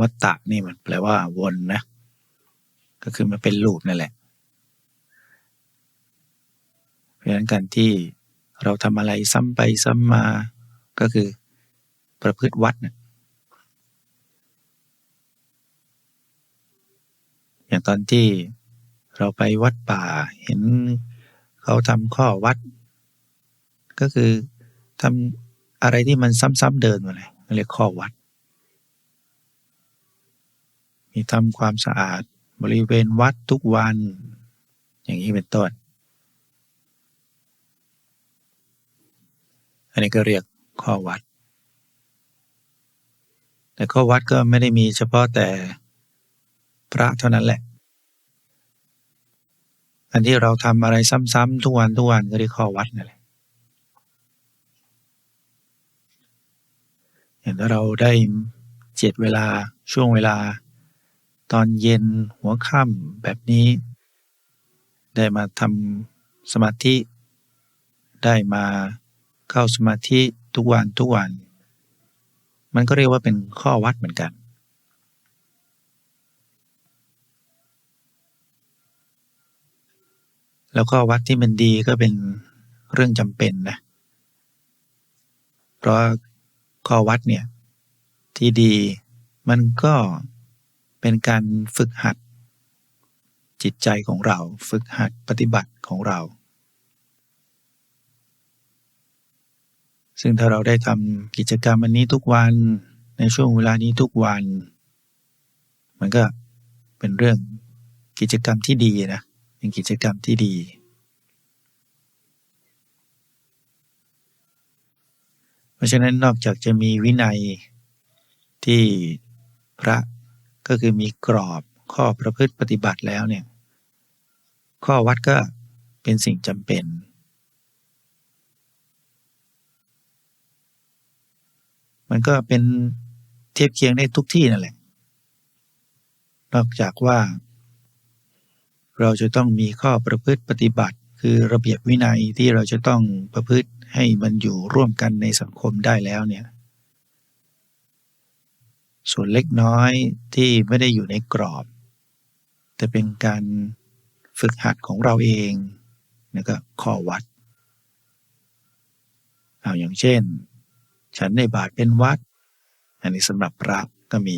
วัตตะนี่มันแปลว่าวนนะ ก็คือมันเป็นลูปนั่นแหละ เพราะฉะนั้นการที่เราทำอะไรซ้ำไปซ้ำมาก็คือประพฤติวัดนะอย่างตอนที่เราไปวัดป่าเห็นเขาทำข้อวัด ก็คือทำอะไรที่มันซ้ำๆเดินมาเลยเรียกข้อวัด มีทำความสะอาดบริเวณวัดทุกวัน อย่างนี้เป็นต้น อันนี้ก็เรียกข้อวัด แต่ข้อวัดก็ไม่ได้มีเฉพาะแต่พระเท่านั้นแหละ อันที่เราทำอะไรซ้ำๆทุกวันทุกวันก็เรียกข้อวัดนั่นแหละอย่างถ้าเราได้เจ็ดเวลาช่วงเวลา ตอนเย็นหัวค่ำแบบนี้ ได้มาทำสมาธิ ได้มาเข้าสมาธิทุกวันทุกวัน มันก็เรียกว่าเป็นข้อวัดเหมือนกันแล้วข้อวัดที่มันดีก็เป็นเรื่องจำเป็นนะ เพราะข้อวัดเนี่ยที่ดีมันก็ เป็นการฝึกหัด จิตใจของเราฝึกหัดปฏิบัติของเรา ซึ่งถ้าเราได้ทำกิจกรรมอันนี้ทุกวันในช่วงเวลานี้ทุกวัน มันก็เป็นเรื่องกิจกรรมที่ดีนะเป็นกิจกรรมที่ดีราะฉะนั้นนอกจากจะมีวินัยที่พระ ก็คือมีกรอบข้อประพฤติปฏิบัติแล้วเนี่ยข้อวัดก็เป็นสิ่งจำเป็น มันก็เป็นเทียบเคียงได้ทุกที่นั่นแหละ นอกจากว่า เราจะต้องมีข้อประพฤติปฏิบัติ คือระเบียบวินัยที่เราจะต้องประพฤติให้มันอยู่ร่วมกันในสังคมได้แล้วเนี่ย ส่วนเล็กน้อยที่ไม่ได้อยู่ในกรอบ แต่เป็นการฝึกหัดของเราเองนี่ก็ข้อวัดเอาอย่างเช่น ฉันในบาทเป็นวัด อันนี้สำหรับพระก็มี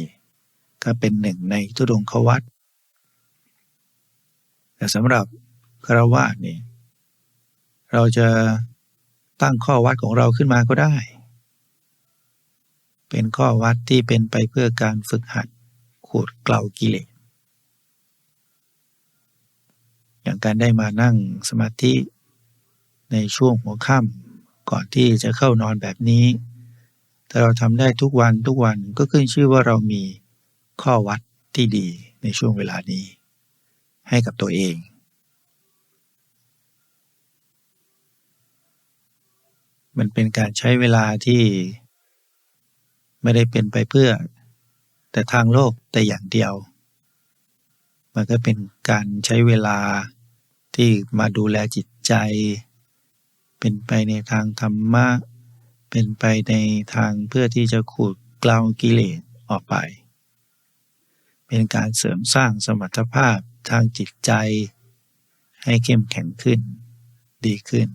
ก็เป็นหนึ่งในทุดงขวัดแต่สำหรับคารวะนี่เราจะตั้งข้อวัดของเราขึ้นมาก็ได้ เป็นข้อวัดที่เป็นไปเพื่อการฝึกหัดขูดเกลากิเลส อย่างการได้มานั่งสมาธิในช่วงหัวค่ำก่อนที่จะเข้านอนแบบนี้ถ้าเราทำได้ทุกวันทุกวันก็ขึ้นชื่อว่าเรามีข้อวัดที่ดีในช่วงเวลานี้ ให้กับตัวเองมันเป็นการใช้เวลาที่ ไม่ได้เป็นไปเพื่อ แต่ทางโลกแต่อย่างเดียว มันก็เป็นการใช้เวลาที่มาดูแลจิตใจ เป็นไปในทางธรรมะ เป็นไปในทางเพื่อที่จะขูดกลาวกิเลสออกไป เป็นการเสริมสร้างสมรรถภาพทางจิตใจ ให้เข้มแข็งขึ้น ดีขึ้น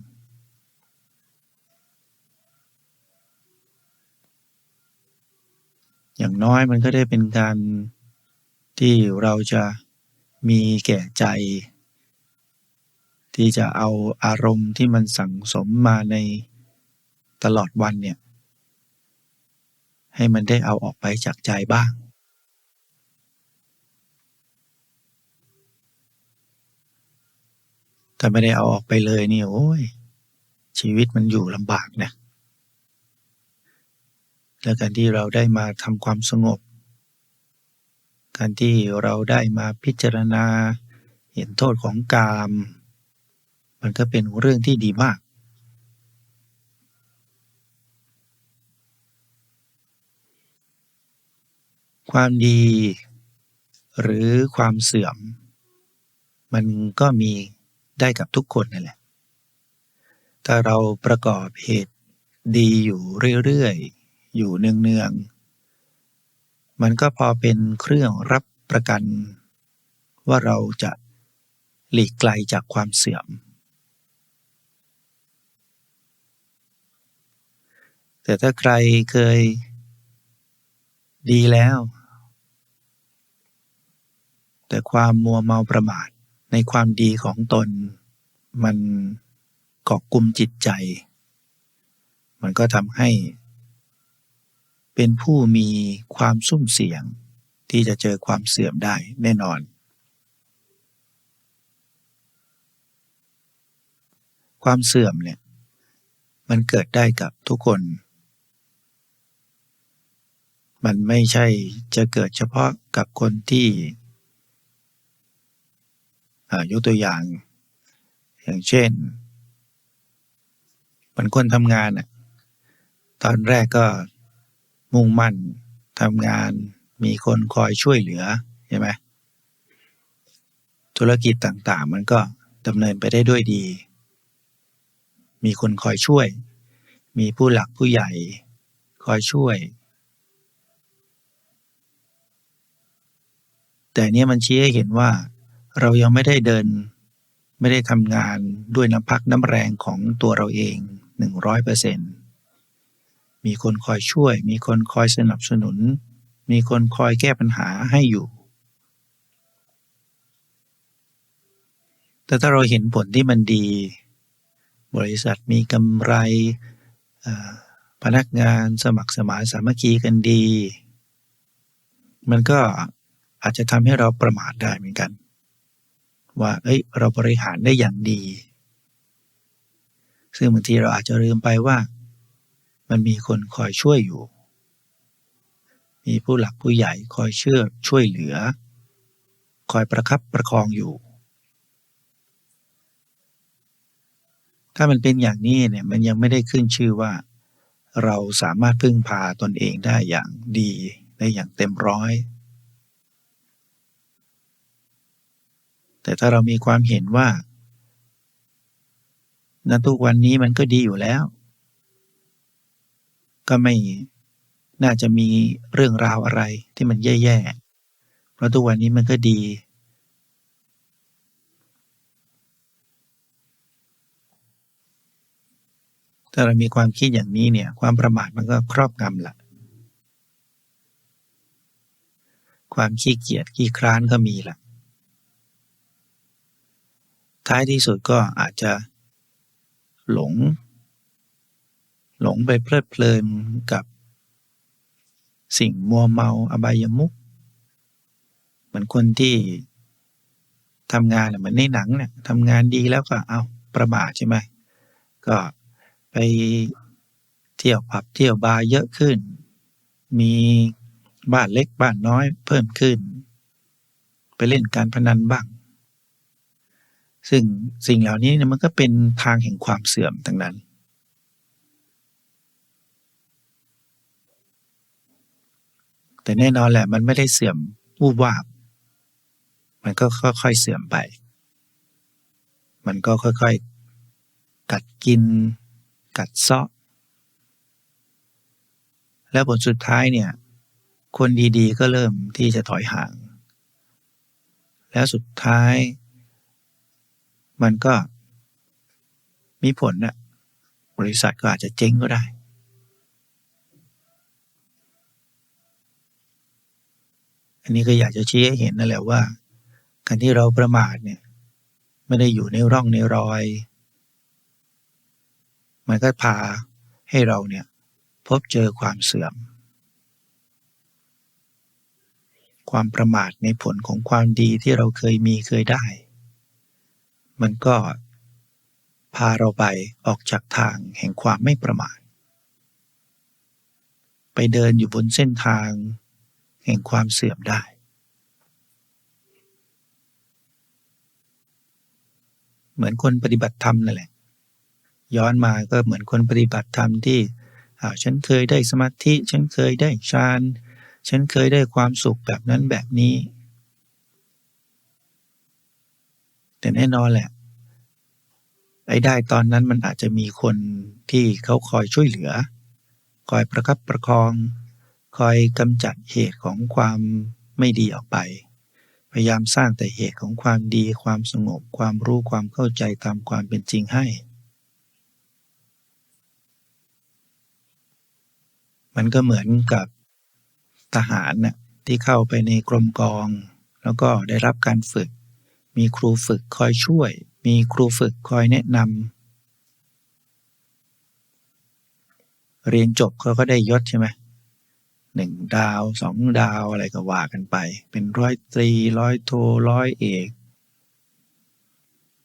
อย่างน้อยมันก็ได้เป็นการที่เราจะมีแก่ใจ ที่จะเอาอารมณ์ที่มันสั่งสมมาในตลอดวันเนี่ย ให้มันได้เอาออกไปจากใจบ้าง ถ้าไม่ได้เอาออกไปเลยนี่โอ้ยชีวิตมันอยู่ลำบากนะ และการที่เราได้มาทำความสงบ การที่เราได้มาพิจารณาเห็นโทษของกาม มันก็เป็นเรื่องที่ดีมาก ความดีหรือความเสื่อม มันก็มีได้กับทุกคนนั่นแหละ ถ้าเราประกอบเหตุดีอยู่เรื่อยๆ อยู่เนืองๆ มันก็พอเป็นเครื่องรับประกัน ว่าเราจะหลีกไกลจากความเสื่อม แต่ถ้าใครเคยดีแล้ว แต่ความมัวเมาประมาทในความดีของตน มันเกาะกลุ่มจิตใจ มันก็ทำให้ เป็นผู้มีความสุ่มเสี่ยง ที่จะเจอความเสื่อมได้แน่นอน ความเสื่อมเนี่ยมันเกิดได้กับทุกคน มันไม่ใช่จะเกิดเฉพาะกับคนที่อ่ายกตัวอย่าง อย่างเช่นมันคนทำงานอะตอนแรกก็ มุ่งมั่นทำงาน มีคนคอยช่วยเหลือใช่ไหมธุรกิจต่างๆ มันก็ดำเนินไปได้ด้วยดี มีคนคอยช่วย มีผู้หลักผู้ใหญ่ คอยช่วย แต่เนี้ยมันชี้ให้เห็นว่า เรายังไม่ได้เดิน ไม่ได้ทำงานด้วยน้ำพักน้ำแรงของตัวเราเองหนึ่งร้อยเปอร์เซ็นต์ มีคนคอยช่วย มีคนคอยสนับสนุน มีคนคอยแก้ปัญหาให้อยู่ แต่ถ้าเราเห็นผลที่มันดี บริษัทมีกำไร พนักงานสมัครสมานสามัคคีกันดี มันก็อาจจะทำให้เราประมาทได้เหมือนกัน ว่า เอ้ย เราบริหารได้อย่างดี ซึ่งบางทีเราอาจจะลืมไปว่า มันมีคนคอยช่วยอยู่ มีผู้หลักผู้ใหญ่คอยเชื่อช่วยเหลือ คอยประคับประคองอยู่ ถ้ามันเป็นอย่างนี้เนี่ยมันยังไม่ได้ขึ้นชื่อว่า เราสามารถพึ่งพาตนเองได้อย่างดีได้อย่างเต็มร้อย แต่ถ้าเรามีความเห็นว่าณทุกวันนี้มันก็ดีอยู่แล้ว ก็ไม่น่าจะมีเรื่องราวอะไรที่มันแย่ๆ เพราะทุกวันนี้มันก็ดี ถ้าเรามีความคิดอย่างนี้เนี่ย ความประมาทมันก็ครอบงำละความขี้เกียจขี้คร้านก็มีละท้ายที่สุดก็อาจจะหลง หลงไปเพลิดเพลินกับสิ่งมัวเมาอบายมุกเหมือนคนที่ทำงานเหมือนในหนังเนี่ยทำงานดีแล้วก็เอาประมาทใช่ไหมก็ไปเที่ยวผับเที่ยวบาร์เยอะขึ้น มีบ้านเล็กบ้านน้อยเพิ่มขึ้น ไปเล่นการพนันบ้าง ซึ่งสิ่งเหล่านี้เนี่ยมันก็เป็นทางแห่งความเสื่อมทั้งนั้น แต่แน่นอนแหละมันไม่ได้เสื่อมวูบวาบ มันก็ค่อยๆเสื่อมไป มันก็ค่อยๆ กัดกิน กัดเซาะ แล้วผลสุดท้ายเนี่ย คนดีๆก็เริ่มที่จะถอยห่าง แล้วสุดท้าย มันก็มีผลนะบริษัทก็อาจจะเจ๊งก็ได้ อันนี้ก็อยากจะชี้ให้เห็นนั่นแหละว่า การที่เราประมาทเนี่ยไม่ได้อยู่ในร่องในรอย มันก็พาให้เราเนี่ยพบเจอความเสื่อม ความประมาทในผลของความดีที่เราเคยมีเคยได้ มันก็พาเราไปออกจากทางแห่งความไม่ประมาท ไปเดินอยู่บนเส้นทาง ห่งความเสื่อมได้ เหมือนคนปฏิบัติธรรมนั่นแหละ ย้อนมาก็เหมือนคนปฏิบัติธรรมที่ฉันเคยได้สมาธิ ฉันเคยได้ฌาน ฉันเคยได้ความสุขแบบนั้นแบบนี้ แต่แน่นอนแหละ ไอ้ได้ตอนนั้นมันอาจจะมีคนที่เขาคอยช่วยเหลือ คอยประคับประคอง คอยกำจัดเหตุของความไม่ดีออกไป พยายามสร้างแต่เหตุของความดีความสงบความรู้ความเข้าใจตามความเป็นจริงให้ มันก็เหมือนกับทหารน่ะที่เข้าไปในกรมกอง แล้วก็ได้รับการฝึก มีครูฝึกคอยช่วย มีครูฝึกคอยแนะนำเรียนจบเขาก็ได้ยศใช่ไหม หนึ่งดาวสองดาวอะไรก็ว่ากันไป เป็นร้อยตรีร้อยโทร้อยเอก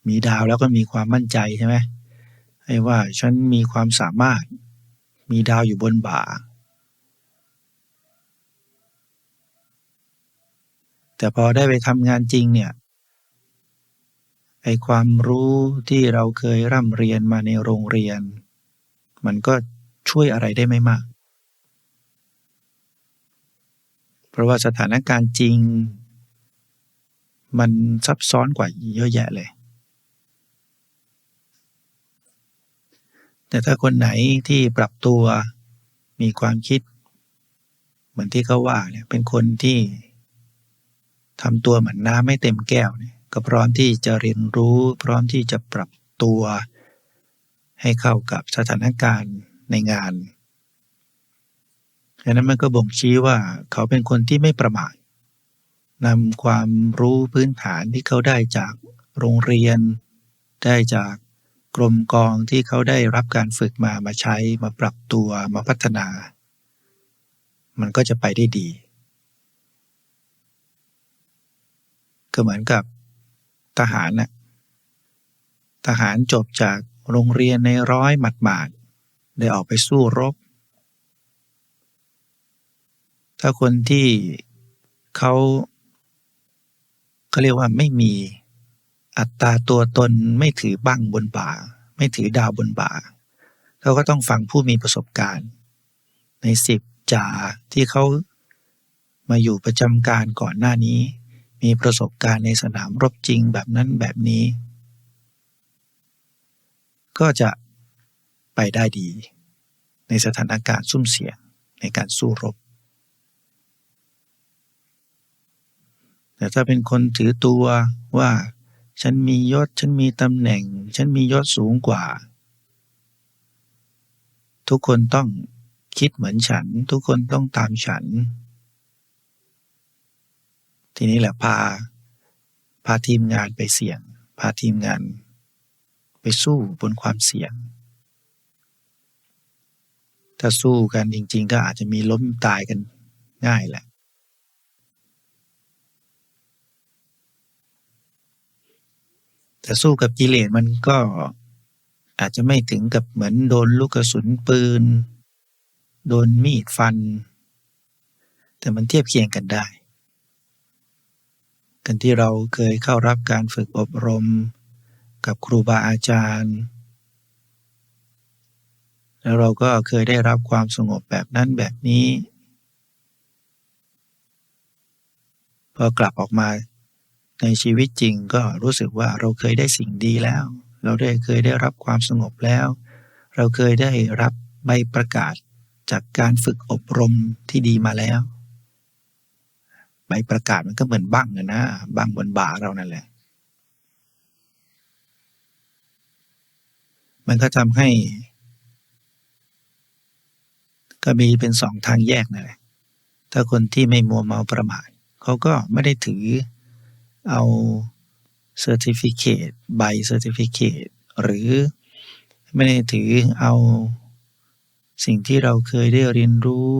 มีดาวแล้วก็มีความมั่นใจใช่ไหมให้ว่าฉันมีความสามารถ มีดาวอยู่บนบ่า แต่พอได้ไปทำงานจริงเนี่ยไอความรู้ที่เราเคยร่ำเรียนมาในโรงเรียน มันก็ช่วยอะไรได้ไม่มาก เพราะว่าสถานการณ์จริง มันซับซ้อนกว่าเยอะแยะเลย แต่ถ้าคนไหนที่ปรับตัวมีความคิด เหมือนที่เขาว่าเนี่ยเป็นคนที่ทำตัวเหมือนน้ำไม่เต็มแก้วเนี่ยก็พร้อมที่จะเรียนรู้พร้อมที่จะปรับตัว ให้เข้ากับสถานการณ์ในงาน ดังนั้นมันก็บ่งชี้ว่าเขาเป็นคนที่ไม่ประมาทนำความรู้พื้นฐานที่เขาได้จากโรงเรียน ได้จากกรมกองที่เขาได้รับการฝึกมามาใช้มาปรับตัวมาพัฒนา มันก็จะไปได้ดี ก็เหมือนกับทหารน่ะทหารจบจากโรงเรียนในร้อยหมาดได้ออกไปสู้รบ ถ้าคนที่เขาเขาเรียกว่าไม่มีอัตราตัวตนไม่ถือบั้งบนบ่า ไม่ถือดาวบนบ่าเขาก็ต้องฟังผู้มีประสบการณ์ ในสิบจ่าที่เขามาอยู่ประจำการก่อนหน้านี้ มีประสบการณ์ในสนามรบจริงแบบนั้นแบบนี้ ก็จะไปได้ดี ในสถานการณ์ซุ่มเสี่ยงในการสู้รบ แต่ถ้าเป็นคนถือตัวว่า ฉันมียศ ฉันมีตำแหน่ง ฉันมียศสูงกว่า ทุกคนต้องคิดเหมือนฉัน ทุกคนต้องตามฉัน ทีนี้แหละพา พาทีมงานไปเสี่ยง พาทีมงาน ไปสู้บนความเสี่ยง ถ้าสู้กันจริง ๆ ก็อาจจะมีล้มตายกันง่ายแหละ แต่สู้กับกิเลสมันก็อาจจะไม่ถึงกับเหมือนโดนลูกกระสุนปืน โดนมีดฟัน แต่มันเทียบเคียงกันได้ กันที่เราเคยเข้ารับการฝึกอบรมกับครูบาอาจารย์ แล้วเราก็เคยได้รับความสงบแบบนั้นแบบนี้ พอกลับออกมา ในชีวิตจริงก็รู้สึกว่าเราเคยได้สิ่งดีแล้ว เราได้เคยได้รับความสงบแล้ว เราเคยได้รับใบประกาศจากการฝึกอบรมที่ดีมาแล้ว ใบประกาศมันก็เหมือนบั้งนะบั้งบนบ่าเรานั่นแหละ มันก็ทำให้ ก็มีเป็นสองทางแยกนั่นแหละถ้าคนที่ไม่มัวเมาประมาทเขาก็ไม่ได้ถือ เอาเซอร์ติฟิเคตใบเซอร์ติฟิเคตหรือไม่ได้ถือเอาสิ่งที่เราเคยได้เรียนรู้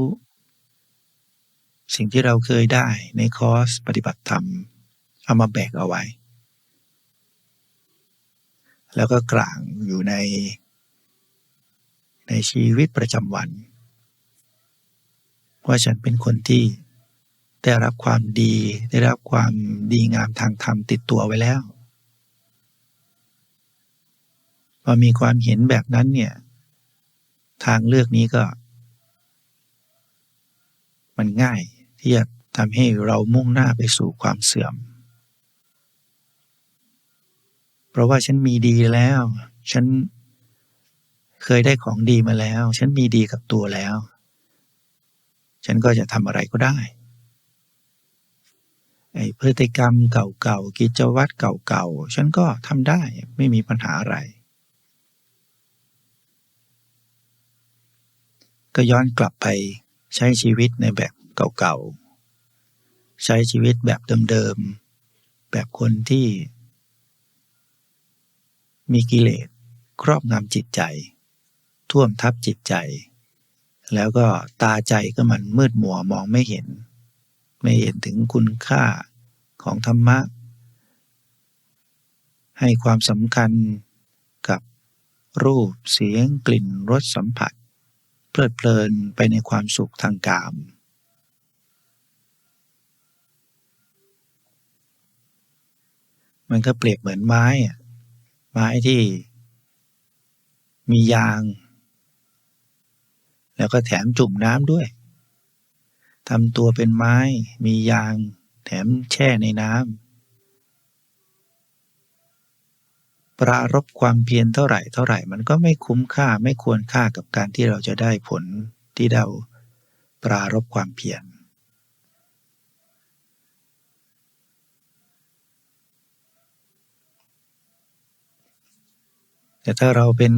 สิ่งที่เราเคยได้ในคอร์สปฏิบัติธรรม เอามาแบกเอาไว้ แล้วก็กลางอยู่ใน ในชีวิตประจำวัน ว่าฉันเป็นคนที่ ได้รับความดี ได้รับความดีงามทางธรรมติดตัวไว้แล้ว พอมีความเห็นแบบนั้นเนี่ย ทางเลือกนี้ก็ มันง่ายที่จะทำให้เรามุ่งหน้าไปสู่ความเสื่อม เพราะว่าฉันมีดีแล้ว ฉันเคยได้ของดีมาแล้ว ฉันมีดีกับตัวแล้ว ฉันก็จะทำอะไรก็ได้ ไอ้พฤติกรรมเก่าๆ กิจวัตรเก่าๆ ฉันก็ทำได้ไม่มีปัญหาอะไร ก็ย้อนกลับไปใช้ชีวิตในแบบเก่าๆ ใช้ชีวิตแบบเดิมๆ แบบคนที่ มีกิเลสครอบงำจิตใจ ท่วมทับจิตใจ แล้วก็ตาใจก็มันมืดมัวมองไม่เห็น ไม่เห็นถึงคุณค่าของธรรมะ ให้ความสำคัญกับรูปเสียงกลิ่นรสสัมผัส เพลิดเพลินไปในความสุขทางกาม มันก็เปรียบเหมือนไม้อะไม้ที่มียาง แล้วก็แถมจุ่มน้ำด้วย ทำตัวเป็นไม้ มียาง แถมแช่ในน้ำปรารบความเพียรเท่าไหร่เท่าไหร่มันก็ไม่คุ้มค่าไม่ควรค่ากับการที่เราจะได้ผลที่เราปรารบความเพียรแต่ถ้าเราเป็น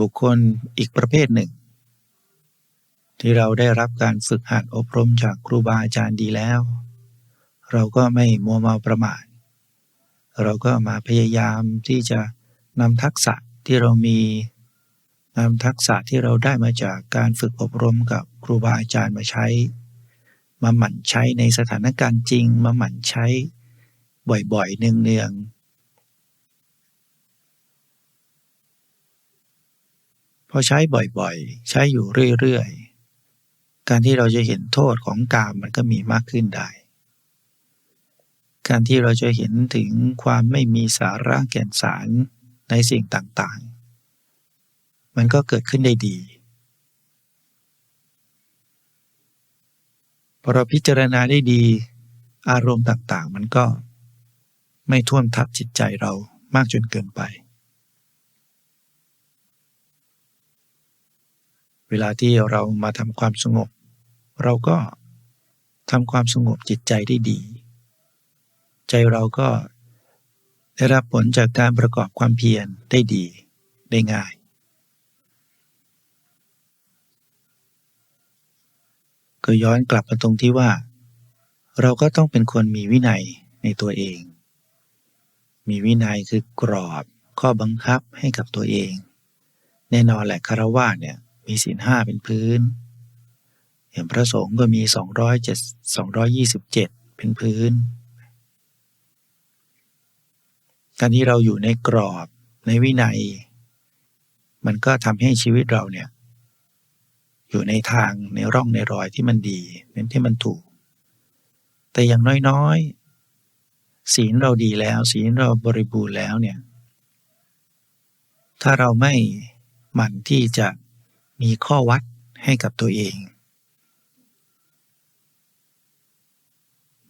บุคคลอีกประเภทหนึ่ง ที่เราได้รับการฝึกหัดอบรมจากครูบาอาจารย์ดีแล้ว เราก็ไม่มัวเมาประมาทเราก็มาพยายามที่จะนำทักษะที่เรามีนำทักษะที่เราได้มาจากการฝึกอบรมกับครูบาอาจารย์มาใช้ มาหมั่นใช้ในสถานการณ์จริง มาหมั่นใช้บ่อยๆ เนืองๆ พอใช้บ่อยๆ ใช้อยู่เรื่อยๆ การที่เราจะเห็นโทษของกามมันก็มีมากขึ้นได้ การที่เราจะเห็นถึงความไม่มีสาระแก่นสารในสิ่งต่างๆ มันก็เกิดขึ้นได้ดีพอเราพิจารณาได้ดี อารมณ์ต่างๆ มันก็ไม่ท่วมทับจิตใจเรามากจนเกินไป เวลาที่เรามาทำความสงบ เราก็ทำความสงบจิตใจได้ดี ใจเราก็ได้รับผลจากการประกอบความเพียรได้ดีได้ง่าย ก็ย้อนกลับมาตรงที่ว่า เราก็ต้องเป็นคนมีวินัยในตัวเอง มีวินัยคือกรอบข้อบังคับให้กับตัวเอง แน่นอนแหละคารวะเนี่ยมีศีลห้าเป็นพื้น อย่างพระสงฆ์ก็มี 207 227 เป็นพื้น การที่เราอยู่ในกรอบในวินัย มันก็ทำให้ชีวิตเราเนี่ย อยู่ในทางในร่องในรอยที่มันดีเป็นที่มันถูก แต่อย่างน้อยๆ ศีลเราดีแล้ว ศีลเราบริบูรณ์แล้วเนี่ย ถ้าเราไม่หมั่นที่จะมีข้อวัดให้กับตัวเอง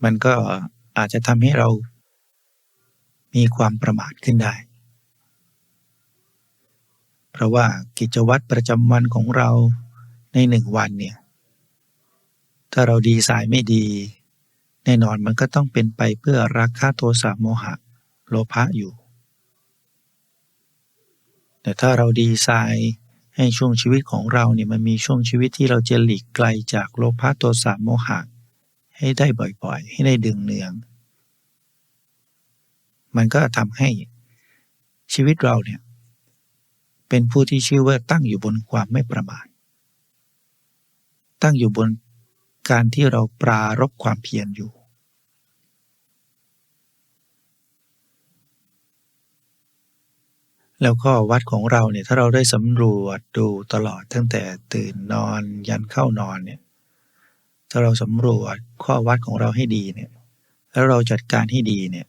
มันก็อาจจะทำให้เรามีความประมาทขึ้นได้ เพราะว่ากิจวัตรประจำวันของเราในหนึ่งวันเนี่ย ถ้าเราดีสายไม่ดี แน่นอนมันก็ต้องเป็นไปเพื่อราคะโทสะโมหะ โลภะอยู่ แต่ถ้าเราดีไซน์ให้ช่วงชีวิตของเราเนี่ยมันมีช่วงชีวิตที่เราจะหลีกไกลจากโลภะโทสะโมหะ ให้ได้บ่อยๆ ให้ได้ดึงเนือง มันก็ทำให้ชีวิตเราเนี่ย เป็นผู้ที่ชื่อว่าตั้งอยู่บนความไม่ประมาทตั้งอยู่บนการที่เราปรารบความเพียรอยู่ แล้วก็วัดของเราเนี่ยถ้าเราได้สำรวจดูตลอดตั้งแต่ตื่นนอนยันเข้านอนเนี่ย ถ้าเราสำรวจข้อวัดของเราให้ดีเนี่ย แล้วเราจัดการให้ดีเนี่ย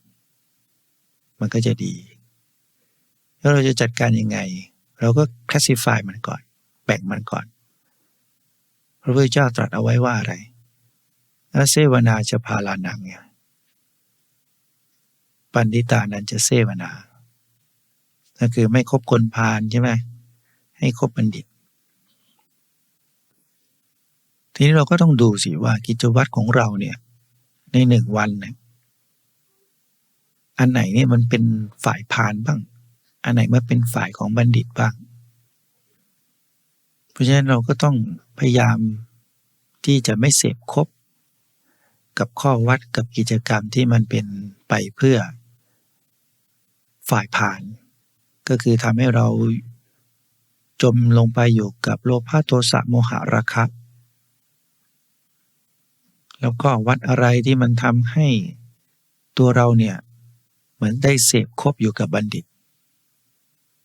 มันก็จะดี แล้วเราจะจัดการยังไง เราก็ classify มันก่อน แบ่งมันก่อน พระพุทธเจ้าตรัสเอาไว้ว่าอะไรอาเซวนาจะพาลานังเนี่ยปันดิตานันจะเซวนาก็คือไม่คบคนพาลใช่ไหมให้คบบัณฑิต ทีนี้เราก็ต้องดูสิว่ากิจวัตรของเราเนี่ยในหนึ่งวันเนี่ยอันไหนเนี่ยมันเป็นฝ่ายพานบ้าง อันไหนมันเป็นฝ่ายของบัณฑิตบ้าง เพราะฉะนั้นเราก็ต้องพยายามที่จะไม่เสพคบ กับข้อวัดกับกิจกรรมที่มันเป็นไปเพื่อ ฝ่ายผ่าน ก็คือทำให้เราจมลงไปอยู่กับโลภะโทสะโมหะราคะ แล้วก็วัดอะไรที่มันทำให้ตัวเราเนี่ยเหมือนได้เสพคบอยู่กับบัณฑิต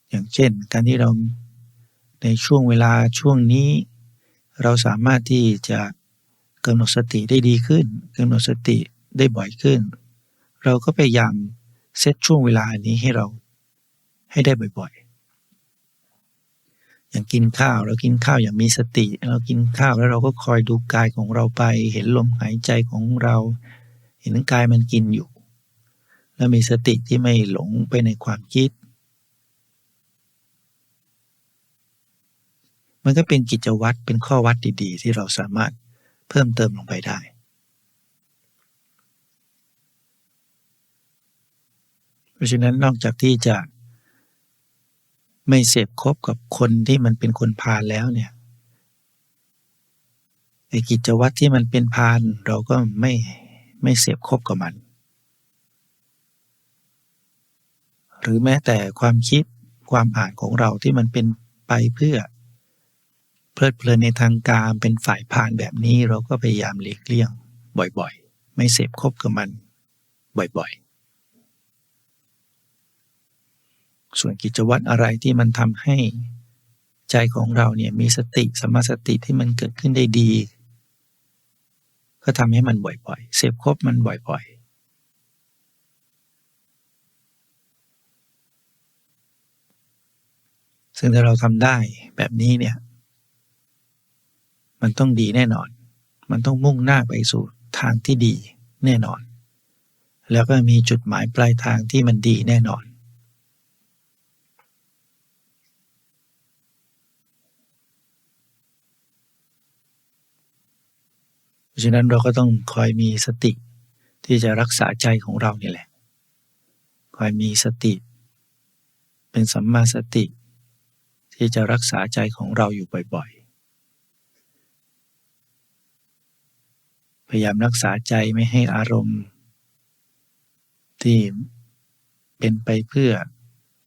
อย่างเช่น การที่เราในช่วงเวลาช่วงนี้ เราสามารถที่จะกำหนดสติได้ดีขึ้นกำหนดสติได้บ่อยขึ้น เราก็พยายามเซตช่วงเวลานี้ให้เราให้ได้บ่อยๆ อย่างกินข้าวเรากินข้าวอย่างมีสติ เรากินข้าวแล้วเราก็คอยดูกายของเราไป เห็นลมหายใจของเรา เห็นกายมันกินอยู่ แล้วมีสติที่ไม่หลงไปในความคิด มันก็เป็นกิจวัตรเป็นข้อวัดดีๆ ที่เราสามารถเพิ่มเติมลงไปได้เพราะฉะนั้นนอกจากที่จะ ไม่เสพคบกับคนที่มันเป็นคนพาลแล้วเนี่ยไอ้กิจวัตรที่มันเป็นพาลเราก็ไม่ไม่เสพคบกับมัน หรือแม้แต่ความคิดความอ่านของเราที่มันเป็นไปเพื่อ เพลิดเพลินในทางการเป็นฝ่ายพานแบบนี้เราก็พยายามหลีกเลี่ยง บ่อยๆ ไม่เสพคบกับมัน บ่อยๆ ส่วนกิจวัตรอะไรที่มันทำให้ใจของเราเนี่ยมีสติสมาสติที่มันเกิดขึ้นได้ดี ก็ทำให้มันบ่อยๆ เสพครบมันบ่อยๆ ซึ่งถ้าเราทำได้แบบนี้เนี่ย มันต้องดีแน่นอน มันต้องมุ่งหน้าไปสู่ทางที่ดีแน่นอน แล้วก็มีจุดหมายปลายทางที่มันดีแน่นอน ราะฉะนั้นเราก็ต้องคอยมีสติที่จะรักษาใจของเรานี่แหละ คอยมีสติ เป็นสัมมาสติ ที่จะรักษาใจของเราอยู่บ่อยๆ พยายามรักษาใจไม่ให้อารมณ์ ที่เป็นไปเพื่อ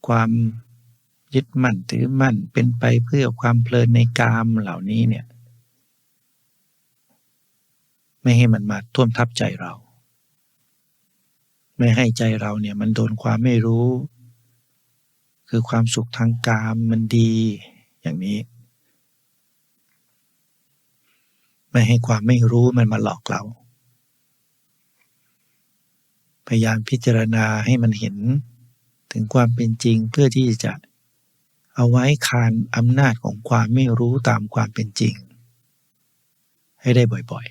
ความยึดมั่นถือมั่นเป็นไปเพื่อความเพลินในกามเหล่านี้เนี่ย ไม่ให้มันมาท่วมทับใจเรา ไม่ให้ใจเราเนี่ยมันโดนความไม่รู้ คือความสุขทางกามมันดีอย่างนี้ ไม่ให้ความไม่รู้มันมาหลอกเรา พยายามพิจารณาให้มันเห็นถึงความเป็นจริงเพื่อที่จะเอาไว้คานอำนาจของความไม่รู้ตามความเป็นจริง ให้ได้บ่อย